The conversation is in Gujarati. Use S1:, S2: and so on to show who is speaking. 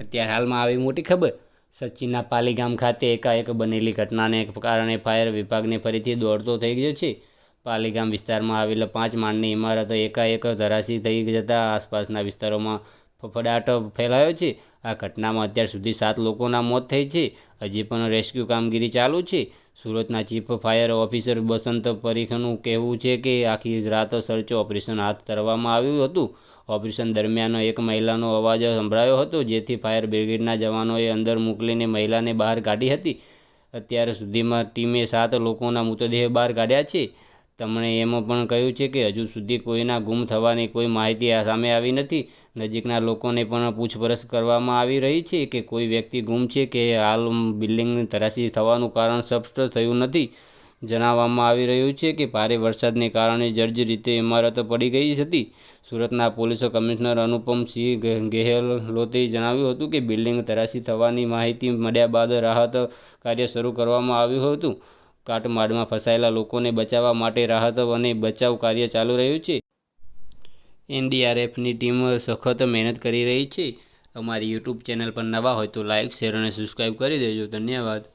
S1: અત્યારે હાલમાં આવી મોટી ખબર. સચિનના પાલીગામ ખાતે એકાએક બનેલી ઘટનાને કારણે ફાયર વિભાગને ફરીથી દોડતો થઈ ગયો છે. પાલીગામ વિસ્તારમાં આવેલા પાંચ માળની ઇમારતો એકાએક ધરાશી થઈ જતાં આસપાસના વિસ્તારોમાં ફફડાટ ફેલાયો છે. આ ઘટનામાં અત્યાર સુધી સાત લોકોના મોત થઈ છે. હજી પણ રેસ્ક્યુ કામગીરી ચાલુ છે. સુરતના ચીફ ફાયર ઓફિસર બસંત પરીખનું કહેવું છે કે આખી રાત સર્ચ ઓપરેશન હાથ ધરવામાં આવ્યું હતું. ઓપરેશન દરમિયાન એક મહિલાનો અવાજ સંભળાયો હતો, જેથી ફાયર બ્રિગેડના જવાનોએ અંદર મોકલીને મહિલાને બહાર કાઢી હતી. અત્યાર સુધીમાં ટીમે સાત લોકોના મૃતદેહ બહાર કાઢ્યા છે. તેમણે એમ પણ કહ્યું છે કે હજુ સુધી કોઈના ગુમ થવાની કોઈ માહિતી આ સામે આવી નથી. નજીકના લોકોને પણ પૂછપરછ કરવામાં આવી રહી છે કે કોઈ વ્યક્તિ ગુમ છે કે હાલ બિલ્ડિંગની તરાશી થવાનું કારણ સ્પષ્ટ થયું નથી. જણાવવામાં આવી રહ્યું છે કે ભારે વરસાદને કારણે જર્જ રીતે ઇમારતો પડી ગઈ હતી. સુરતના પોલીસ કમિશનર અનુપમસિંહ ગેહલોતે જણાવ્યું હતું કે બિલ્ડિંગ તરાશી થવાની માહિતી મળ્યા બાદ રાહત કાર્ય શરૂ કરવામાં આવ્યું હતું. કાટમાળમાં ફસાયેલા લોકોને બચાવવા માટે રાહત અને બચાવ કાર્ય ચાલુ રહ્યું છે. એનડીઆરએફની ટીમ સખત મહેનત કરી રહી છે. અમારી યુટ્યુબ ચેનલ પર નવા હોય તો લાઇક શેર અને સબસ્ક્રાઈબ કરી દેજો. ધન્યવાદ.